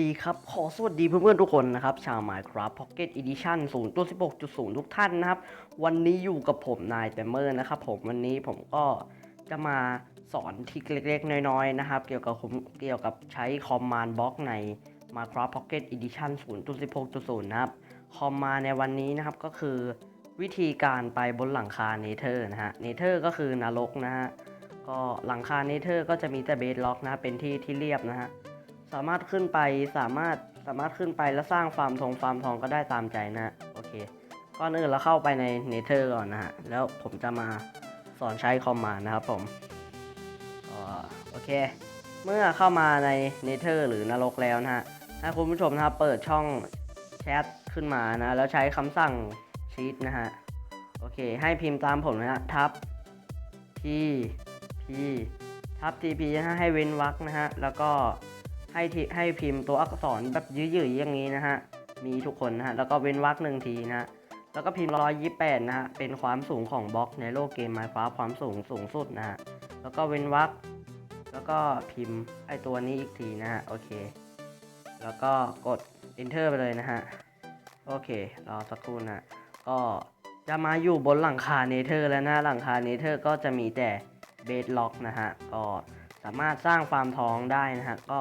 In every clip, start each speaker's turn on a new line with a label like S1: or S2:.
S1: ดีครับ ขอสวัสดีเพื่อนๆทุกคนนะครับ ชาว Minecraft Pocket Edition 0ตัว16.0 ทุกท่านนะครับ วันนี้อยู่กับผมนายเตมเมอร์นะครับผมวันนี้ผมก็จะมาสอนทริคเล็กๆ น้อยๆ นะครับ เกี่ยวกับผมเกี่ยวกับใช้คอมมานด์บล็อกใน Minecraft Pocket Edition 0ตัว16.0 นะครับ คอมมาในวันนี้นะครับก็คือวิธีการไปบนหลังคาเนเธอร์นะฮะเนเธอร์ก็คือนรกนะฮะก็หลังคาเนเธอร์ก็จะมีแต่เบสล็อกนะเป็นที่ที่เรียบนะฮะ สามารถขึ้นไปสามารถสามารถขึ้นไปแล้วสร้างฟาร์มทองฟาร์มทองก็ได้ตามใจนะโอเคก่อนอื่นเราเข้าไปในเนเธอร์ก่อนนะฮะแล้วผมจะมาสอนใช้คอมมานนะครับผมอ่าโอเค เมื่อเข้ามาในเนเธอร์หรือนรกแล้วนะฮะให้คุณผู้ชมนะครับเปิดช่องแชทขึ้นมานะแล้วใช้คำสั่งชีตนะฮะโอเค ให้พิมพ์ตามผมนะฮะทับ P P ทับ TP นะฮะให้เว้นวรรคนะฮะแล้วก็ ให้ทีให้พิมพ์ตัวอักษรแบบยืดๆอย่างนี้นะฮะ มีทุกคนนะฮะ แล้วก็เว้นวรรคหนึ่งทีนะฮะ แล้วก็พิมพ์128นะฮะ เป็นความสูงของบล็อกในโลกเกม Minecraft ความสูงสูงสุดนะฮะ แล้วก็เว้นวรรค แล้วก็พิมพ์ไอตัวนี้อีกทีนะฮะ โอเค แล้วก็กด enter ไปเลยนะฮะ โอเค รอสักครู่นะก็จะมาอยู่บนหลังคาเนเธอร์แล้วนะ หลังคาเนเธอร์ก็จะมีแต่เบสล็อกนะฮะ ก็สามารถสร้างฟาร์มทองได้นะฮะ ก็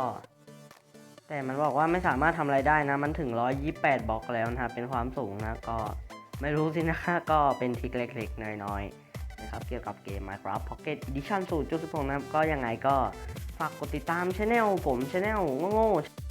S1: แต่มันบอกว่าไม่สามารถทำอะไรได้นะ มันถึง 128 บล็อกแล้วนะเป็นความสูงนะ ก็ไม่รู้สินะก็เป็นทริคเล็กๆ น้อยๆ นะครับ เกี่ยวกับเกม Minecraft Pocket Edition 0.16 นะครับ ก็ยังไงก็ฝากกดติดตามช anel ผมช anel โง่ๆ